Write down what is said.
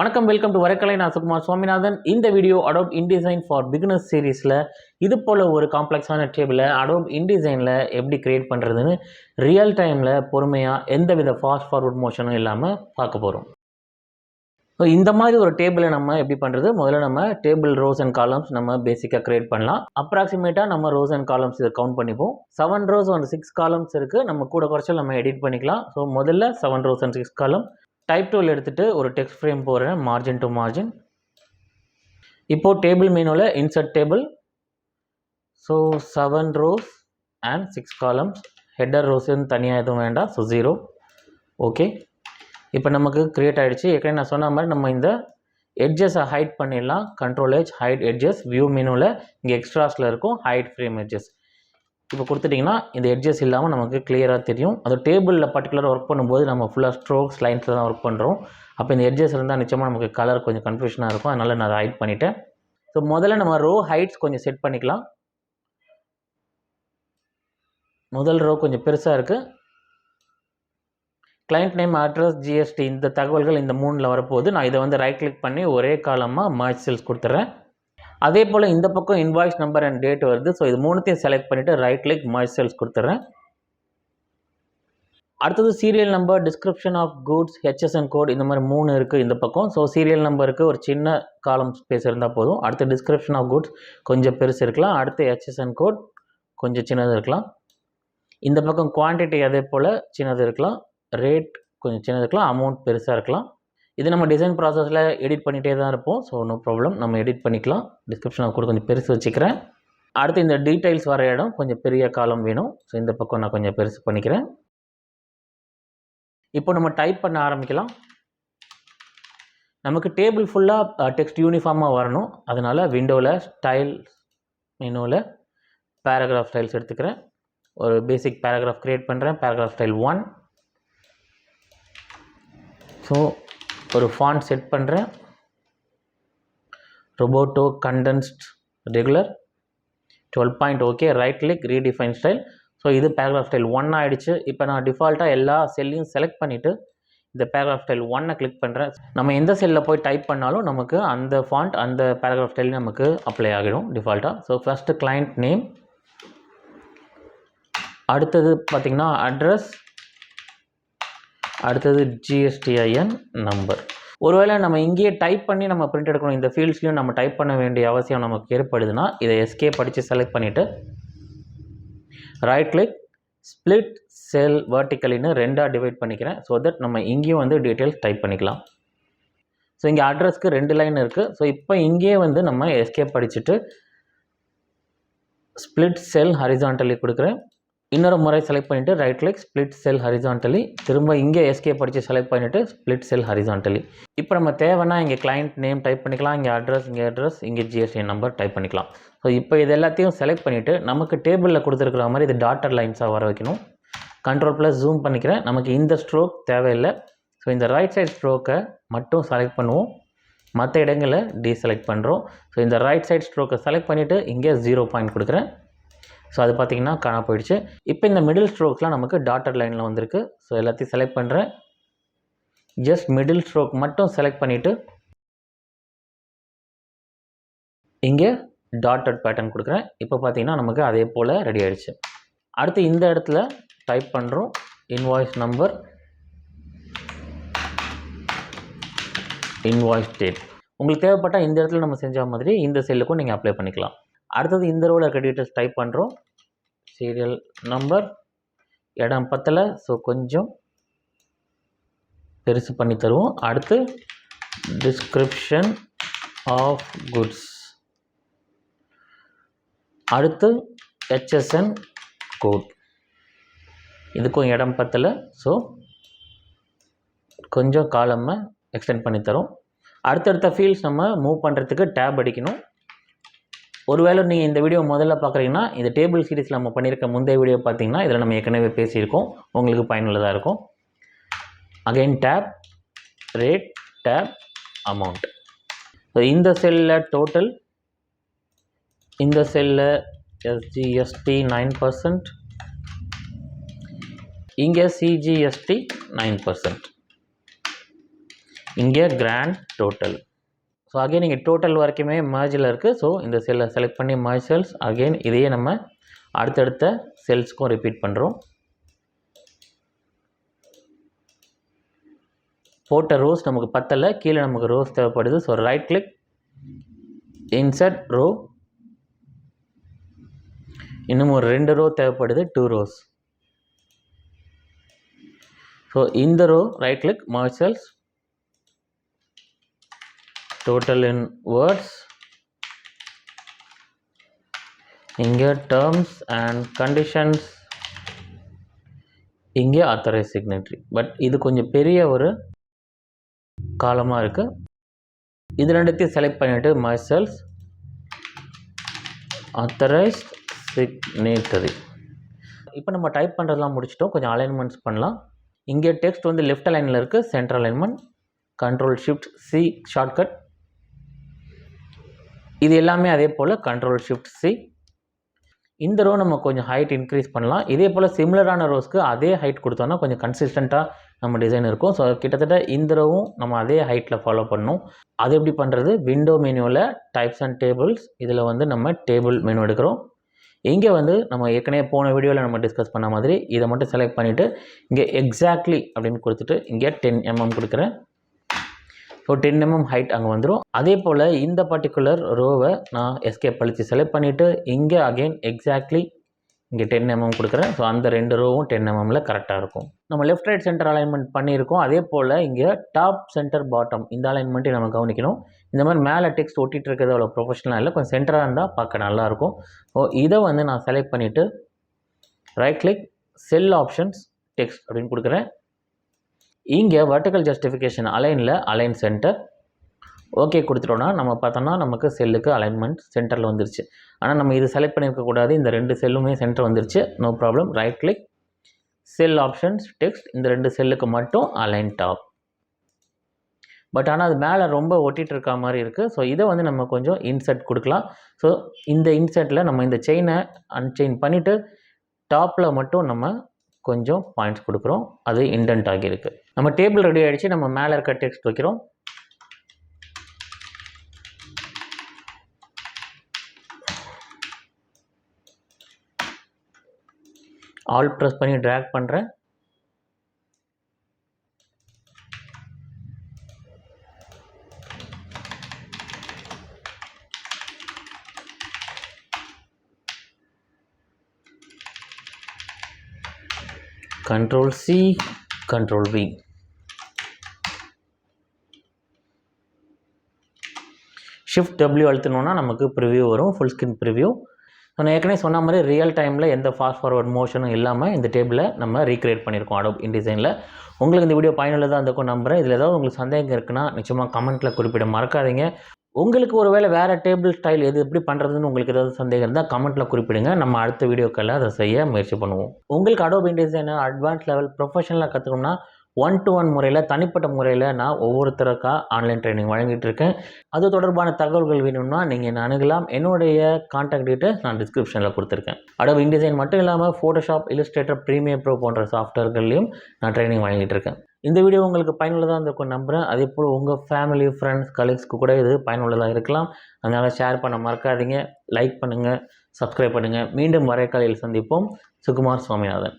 வணக்கம் welcome to வரக்கலை நான் சுகுமார் சுவாமிநாதன். இந்த video Adobe InDesign for beginners சீரீஸில் இது போல் ஒரு காம்ப்ளெக்ஸான டேபிளை அடோப் இன்டிசைனில் எப்படி கிரியேட் பண்ணுறதுன்னு ரியல் டைமில் பொறுமையாக எந்தவித ஃபாஸ்ட் ஃபார்வர்ட் மோஷனும் இல்லாமல் பார்க்க போகிறோம் ஸோ இந்த மாதிரி ஒரு டேபிளை நம்ம எப்படி பண்ணுறது முதல்ல நம்ம டேபிள் ரோஸ் அண்ட் காலம்ஸ் நம்ம பேசிக்காக கிரியேட் பண்ணலாம். அப்ராக்சிமேட்டாக நம்ம ரோஸ் அண்ட் காலம்ஸ் இதை கவுண்ட் பண்ணிப்போம். Seven rows and six columns இருக்குது நம்ம கூட குறைச்சல் நம்ம எடிட் பண்ணிக்கலாம். ஸோ முதல்ல seven rows and six column type tool எடுத்துகிட்டு ஒரு டெக்ஸ்ட் ஃப்ரேம் போடுறேன் மார்ஜின் டு மார்ஜின் இப்போது டேபிள் மெனுவில் insert table so seven rows and six columns header ரோஸ்ன்னு தனியாக எதுவும் வேண்டாம் ஸோ ஜீரோ ஓகே இப்போ நமக்கு க்ரியேட் ஆகிடுச்சு ஏற்கனவே நான் சொன்ன மாதிரி நம்ம இந்த எட்ஜஸை ஹைட் பண்ணிடலாம். Control H hide edges view மெனுவில் இங்கே எக்ஸ்ட்ராஸில் இருக்கும். ஹைட் ஃப்ரேம் எட்ஜஸ் இப்போ கொடுத்துட்டிங்கன்னா இந்த எட்ஜஸ் இல்லாமல் நமக்கு கிளியராக தெரியும். அது டேபிளில் பர்டிகுலராக ஒர்க் பண்ணும்போது நம்ம ஃபுல்லாக ஸ்ட்ரோக்ஸ் லைன்ஸில் தான் ஒர்க் பண்ணுறோம் அப்போ இந்த எட்ஜஸ் இருந்தால் நிச்சயமாக நமக்கு கலர் கொஞ்சம் கன்ஃபியூஷனாக இருக்கும். அதனால் நான் அதை ஹைட் பண்ணிட்டேன். ஸோ முதல்ல நம்ம ரோ ஹைட்ஸ் கொஞ்சம் செட் பண்ணிக்கலாம். முதல் ரோ கொஞ்சம் பெருசாக இருக்குது கிளைண்ட் நேம் அட்ரஸ் ஜிஎஸ்டி இந்த தகவல்கள் இந்த மூணில் வரப்போகுது. நான் இதை வந்து ரைட் கிளிக் பண்ணி ஒரே காலமாக மார்ச் கொடுத்துட்றேன். அதே போல் இந்த பக்கம் இன்வாய்ஸ் நம்பர் அண்ட் டேட் வருது. ஸோ இது மூணுத்தையும் செலக்ட் பண்ணிவிட்டு ரைட் கிளிக் மார்ச் கொடுத்துட்றேன். அடுத்தது serial number description of goods HSN code இந்த மாதிரி மூணு இருக்குது இந்த பக்கம். ஸோ சீரியல் நம்பருக்கு ஒரு சின்ன காலம் ஸ்பேஸ் இருந்தால் போதும். அடுத்து டிஸ்கிரிப்ஷன் ஆஃப் குட்ஸ் கொஞ்சம் பெருசு இருக்கலாம். அடுத்து ஹெச்எஸ்என் கோட் கொஞ்சம் சின்னது இருக்கலாம். இந்த பக்கம் குவான்டிட்டி அதே போல் சின்னது இருக்கலாம். ரேட் கொஞ்சம் சின்னது இருக்கலாம். அமௌண்ட் பெருசாக இருக்கலாம். இது நம்ம டிசைன் ப்ராசஸில் எடிட் பண்ணிகிட்டே தான் இருப்போம். ஸோ நோ ப்ராப்ளம் நம்ம எடிட் பண்ணிக்கலாம். டிஸ்கிரிப்ஷன் கூட கொஞ்சம் பெருசு வச்சுக்கிறேன். அடுத்து இந்த டீட்டெயில்ஸ் வர இடம் கொஞ்சம் பெரிய காலம் வேணும். ஸோ இந்த பக்கம் நான் கொஞ்சம் பெருசு பண்ணிக்கிறேன். இப்போ நம்ம டைப் பண்ண ஆரம்பிக்கலாம். நமக்கு டேபிள் ஃபுல்லாக டெக்ஸ்ட் யூனிஃபார்மாக வரணும். அதனால் விண்டோவில் ஸ்டைல் மெனுவில் பேராகிராஃப் ஸ்டைல்ஸ் எடுத்துக்கிறேன். ஒரு பேசிக் பேராகிராஃப் க்ரியேட் பண்ணுறேன் பேராகிராஃப் ஸ்டைல் ஒன் ஸோ ஒரு ஃபாண்ட் செட் பண்ணுறேன் Roboto condensed regular twelve point okay right click redefine style so இது பேராகிராஃப் ஸ்டைல் ஒன் ஆகிடுச்சு இப்போ நான் டிஃபால்ட்டாக எல்லா செல்லையும் செலக்ட் பண்ணிவிட்டு இந்த பேராகிராஃப் ஸ்டைல் ஒன்னை கிளிக் பண்ணுறேன் நம்ம எந்த செல்லில் போய் டைப் பண்ணாலும் நமக்கு அந்த ஃபாண்ட் அந்த பேராகிராஃப் ஸ்டைல் நமக்கு அப்ளை ஆகிடும் டிஃபால்ட்டாக ஸோ ஃபஸ்ட்டு கிளைண்ட் நேம் அடுத்தது பார்த்திங்கன்னா அட்ரஸ் அடுத்தது ஜிஎஸ்டிஐஎன் நம்பர் ஒருவேளை நம்ம இங்கேயே டைப் பண்ணி நம்ம பிரிண்ட் எடுக்கணும் இந்த ஃபீல்ட்ஸ்லையும் நம்ம டைப் பண்ண வேண்டிய அவசியம் நமக்கு ஏற்படுதுன்னா இதை எஸ்கே படித்து செலக்ட் பண்ணிவிட்டு ரைட் கிளிக் ஸ்ப்ளிட் செல் வேர்ட்டிக்கலின்னு ரெண்டாக டிவைட் பண்ணிக்கிறேன் ஸோ தட் நம்ம இங்கேயும் வந்து டீட்டெயில்ஸ் டைப் பண்ணிக்கலாம். ஸோ இங்கே அட்ரஸ்க்கு ரெண்டு லைன் இருக்குது ஸோ இப்போ இங்கேயே வந்து நம்ம எஸ்கே படிச்சுட்டு ஸ்ப்ளிட் செல் ஹரிசான்டலி கொடுக்குறேன். இன்னொரு முறை செலக்ட் பண்ணிவிட்டு right click split cell horizontally திரும்ப இங்கே எஸ்கே படித்து செலக்ட் பண்ணிவிட்டு ஸ்ப்ளிட் செல் ஹரிசான்டலி இப்போ நம்ம தேவைன்னா இங்கே கிளைண்ட் நேம் டைப் பண்ணிக்கலாம். இங்கே அட்ரஸ் இங்கே அட்ரஸ் இங்கே ஜிஎஸ்டி நம்பர் டைப் பண்ணிக்கலாம். ஸோ இப்போ இது எல்லாத்தையும் செலக்ட் பண்ணிவிட்டு நமக்கு டேபிளில் கொடுத்துருக்குற மாதிரி இது டாட்டர் லைன்ஸாக வர வைக்கணும். கண்ட்ரோல் ப்ளஸ் ஜூம் பண்ணிக்கிறேன். நமக்கு இந்த ஸ்ட்ரோக் தேவையில்லை. ஸோ இந்த ரைட் சைட் ஸ்ட்ரோக்கை மட்டும் செலக்ட் பண்ணுவோம். மற்ற இடங்களில் டீசெலக்ட் பண்ணுறோம் ஸோ இந்த ரைட் சைட் ஸ்ட்ரோக்கை செலக்ட் பண்ணிவிட்டு இங்கே ஜீரோ பாயிண்ட் கொடுக்குறேன். ஸோ அது பார்த்திங்கன்னா காண போயிடுச்சு. இப்போ இந்த மிடில் ஸ்ட்ரோக்ஸ்லாம் நமக்கு டாட்டர் லைனில் வந்திருக்கு. ஸோ எல்லாத்தையும் செலக்ட் பண்ணுறேன் ஜஸ்ட் மிடில் ஸ்ட்ரோக் மட்டும் செலக்ட் பண்ணிவிட்டு இங்கே டாட்டட் பேட்டர்ன் கொடுக்குறேன். இப்போ பார்த்தீங்கன்னா நமக்கு அதே போல் ரெடி ஆகிடுச்சு அடுத்து இந்த இடத்துல டைப் பண்ணுறோம் இன்வாய்ஸ் நம்பர் இன்வாய்ஸ் டேட் உங்களுக்கு தேவைப்பட்டால் இந்த இடத்துல நம்ம செஞ்ச மாதிரி இந்த செல்லுக்கும் நீங்கள் அப்ளை பண்ணிக்கலாம். அடுத்தது இந்த ரோவில் இருக்க டீட்டெயில்ஸ் டைப் பண்ணுறோம் சீரியல் நம்பர் இடம் பத்தலை ஸோ கொஞ்சம் பெருசு பண்ணி தருவோம். அடுத்து டிஸ்கிரிப்ஷன் ஆஃப் குட்ஸ் அடுத்து ஹெச்எஸ்என் கோட் இதுக்கும் இடம் பத்தில் ஸோ கொஞ்சம் காலமாக எக்ஸ்டெண்ட் பண்ணி தரும் அடுத்தடுத்த ஃபீல்ட்ஸ் நம்ம மூவ் பண்ணுறதுக்கு டேப் அடிக்கணும். ஒருவேளை நீங்கள் இந்த வீடியோ முதல்ல பார்க்குறீங்கன்னா இந்த டேபிள் சீரிஸில் நம்ம பண்ணியிருக்க முந்தைய வீடியோ பார்த்தீங்கன்னா இதில் நம்ம ஏற்கனவே பேசியிருக்கோம். உங்களுக்கு பயனுள்ளதாக இருக்கும். Again tab rate tab amount so இந்த செல்லில் டோட்டல் இந்த செல்லில் எஸ்ஜிஎஸ்டி நைன் பர்சன்ட் இங்கே சிஜிஎஸ்டி நைன் பர்சன்ட் இங்கே கிராண்ட் டோட்டல் ஸோ அகைன் இங்கே டோட்டல் வரைக்குமே மர்ஜில் இருக்குது ஸோ இந்த செல்லை செலக்ட் பண்ணி மர்ஜ் செல்ஸ் அகைன் இதையே நம்ம அடுத்தடுத்த செல்ஸ்க்கும் ரிப்பீட் பண்ணுறோம் போட்ட ரோஸ் நமக்கு பத்தலை. கீழே நமக்கு ரோஸ் தேவைப்படுது. So right click insert row இன்னும் ஒரு ரெண்டு ரோ தேவைப்படுது. டூ ரோஸ் ஸோ இந்த row right click merge cells total in words. இங்கே terms and conditions. இங்கே authorized signatory. பட் இது கொஞ்சம் பெரிய ஒரு காலமாக இருக்குது இது ரெண்டுத்தையும் செலக்ட் பண்ணிவிட்டு மை செல்ஸ் ஆத்தரைஸ்ட் சிக்னேட்டரி இப்போ நம்ம டைப் பண்ணுறதெல்லாம் முடிச்சிட்டோம். கொஞ்சம் அலைன்மெண்ட்ஸ் பண்ணலாம். இங்கே டெக்ஸ்ட் வந்து லெஃப்ட் அலைனில் இருக்குது central alignment control shift C shortcut இது எல்லாமே அதே போல் கண்ட்ரோல் ஷிஃப்ட் சி இந்த ரோ நம்ம கொஞ்சம் ஹைட் இன்க்ரீஸ் பண்ணலாம். இதே போல் சிமிலரான ரோஸ்க்கு அதே ஹைட் கொடுத்தோன்னா கொஞ்சம் கன்சிஸ்டண்ட்டாக நம்ம டிசைன் இருக்கும். ஸோ கிட்டத்தட்ட இந்த ரோவும் நம்ம அதே ஹைட்டில் ஃபாலோ பண்ணணும். அது எப்படி பண்ணுறது விண்டோ மெனுவில் டைப்ஸ் அண்ட் டேபிள்ஸ் இதில் வந்து நம்ம டேபிள் மெனு எடுக்கிறோம். இங்கே வந்து நம்ம ஏற்கனவே போன வீடியோவில் நம்ம டிஸ்கஸ் பண்ண மாதிரி இதை மட்டும் செலக்ட் பண்ணிவிட்டு இங்கே எக்ஸாக்ட்லி அப்படின்னு கொடுத்துட்டு இங்கே டென் எம்எம் கொடுக்குறேன். ஸோ டென் எம்எம் ஹைட் அங்கே வந்துடும் அதே போல் இந்த பர்டிகுலர் ரோவை நான் எஸ்கேப் அழித்து செலக்ட் பண்ணிவிட்டு இங்கே அகெயின் எக்ஸாக்ட்லி இங்கே டென் எம்எம் கொடுக்குறேன். ஸோ அந்த ரெண்டு ரோவும் டென் எம்எம்மில் கரெக்டாக இருக்கும். நம்ம லெஃப்ட் ரைட் சென்டர் அலைன்மெண்ட் பண்ணியிருக்கோம். அதே போல் இங்கே டாப் சென்டர் பாட்டம் இந்த அலைன்மெண்ட்டையும் நம்ம கவனிக்கணும். இந்த மாதிரி மேலே டெக்ஸ்ட் ஒட்டிகிட்டு இருக்கிறது அவ்வளோ ப்ரொஃபஷனலாக இல்லை. கொஞ்சம் சென்டராக இருந்தால் பார்க்க நல்லாயிருக்கும் ஸோ இதை வந்து நான் செலக்ட் பண்ணிவிட்டு right click cell options text அப்படின்னு கொடுக்குறேன். இங்கே vertical ஜஸ்டிஃபிகேஷன் அலைனில் அலைன் சென்டர் ஓகே கொடுத்துட்டோன்னா நம்ம பார்த்தோம்னா நமக்கு செல்லுக்கு அலைன்மெண்ட் சென்டரில் வந்துருச்சு. ஆனால் நம்ம இது செலக்ட் பண்ணியிருக்கக்கூடாது இந்த ரெண்டு செல்லுமே சென்டர் வந்துருச்சு. No problem right click cell options text இந்த ரெண்டு செல்லுக்கு மட்டும் அலைன் டாப் பட் ஆனால் அது மேலே ரொம்ப ஒட்டிகிட்டு இருக்க மாதிரி இருக்குது ஸோ இதை வந்து நம்ம கொஞ்சம் இன்செர்ட் கொடுக்கலாம். ஸோ இந்த இன்செர்ட்டில் நம்ம இந்த செயினை அன்செயின் பண்ணிவிட்டு டாப்பில் மட்டும் நம்ம கொஞ்சம் பாயிண்ட்ஸ் கொடுக்குறோம். அது இண்டென்ட் ஆகியிருக்கு. நம்ம டேபிள் ரெடி ஆகிடுச்சு நம்ம மேலே இருக்க டெக்ஸ்ட் வைக்கிறோம். ஆல் ப்ரெஸ் பண்ணி ட்ராக் பண்ணுறேன் control C control V shift W அழுத்தினோன்னா நமக்கு ப்ரிவியூ வரும் ஃபுல் ஸ்கின் ப்ரிவியூ நான் ஏற்கனவே சொன்ன மாதிரி ரியல் டைமில் எந்த ஃபாஸ்ட் ஃபார்வர்ட் மோஷனும் இல்லாமல் இந்த டேபிளில் நம்ம ரீக்ரியேட் பண்ணியிருக்கோம் அடோப் இன்டிசைனில் உங்களுக்கு இந்த வீடியோ பயனுள்ளதாக இருந்திருக்கும் நம்புகிறேன் இதில் ஏதாவது உங்களுக்கு சந்தேகம் இருக்குன்னா நிச்சயமாக கமெண்ட்டில் குறிப்பிட மறக்காதீங்க. உங்களுக்கு ஒரு வேளை வேறு டேபிள் ஸ்டைல் எது எப்படி பண்ணுறதுன்னு உங்களுக்கு ஏதாவது சந்தேகம் இருந்தால் கமெண்ட்டில் குறிப்பிடுங்க. நம்ம அடுத்த வீடியோக்களில் அதை செய்ய முயற்சி பண்ணுவோம். உங்களுக்கு அடோப் இன்டிசைனர் அட்வான்ஸ் லெவல் ப்ரொஃபஷனலாக கற்றுக்கணும்னா ஒன் டு ஒன் முறையில் தனிப்பட்ட முறையில் நான் ஒவ்வொருத்தருக்கா ஆன்லைன் ட்ரைனிங் வழங்கிட்டு இருக்கேன். அது தொடர்பான தகவல்கள் வேணும்னா நீங்கள் என்ன அணுகலாம். என்னுடைய கான்டாக்ட் டீட்டெயில்ஸ் நான் டிஸ்கிரிப்ஷனில் கொடுத்துருக்கேன். அடோப் இன்டிசைன் மட்டும் இல்லாமல் ஃபோட்டோஷாப் இல்லஸ்ட்ரேட்டர் ப்ரீமியர் ப்ரோ போன்ற சாஃப்ட்வேர்கள்லையும் நான் ட்ரைனிங் வழங்கிட்டு இருக்கேன். இந்த வீடியோ உங்களுக்கு பயனுள்ளதாக இருந்திருக்கும் நம்புகிறேன் அதே போல் உங்கள் ஃபேமிலி ஃப்ரெண்ட்ஸ் கலீக்ஸ்க்கு கூட இது பயனுள்ளதாக இருக்கலாம். அதனால் ஷேர் பண்ண மறக்காதீங்க. லைக் பண்ணுங்கள் சப்ஸ்கிரைப் பண்ணுங்கள் மீண்டும் வரைக்காலையில் சந்திப்போம். சுகுமார் சுவாமிநாதன்.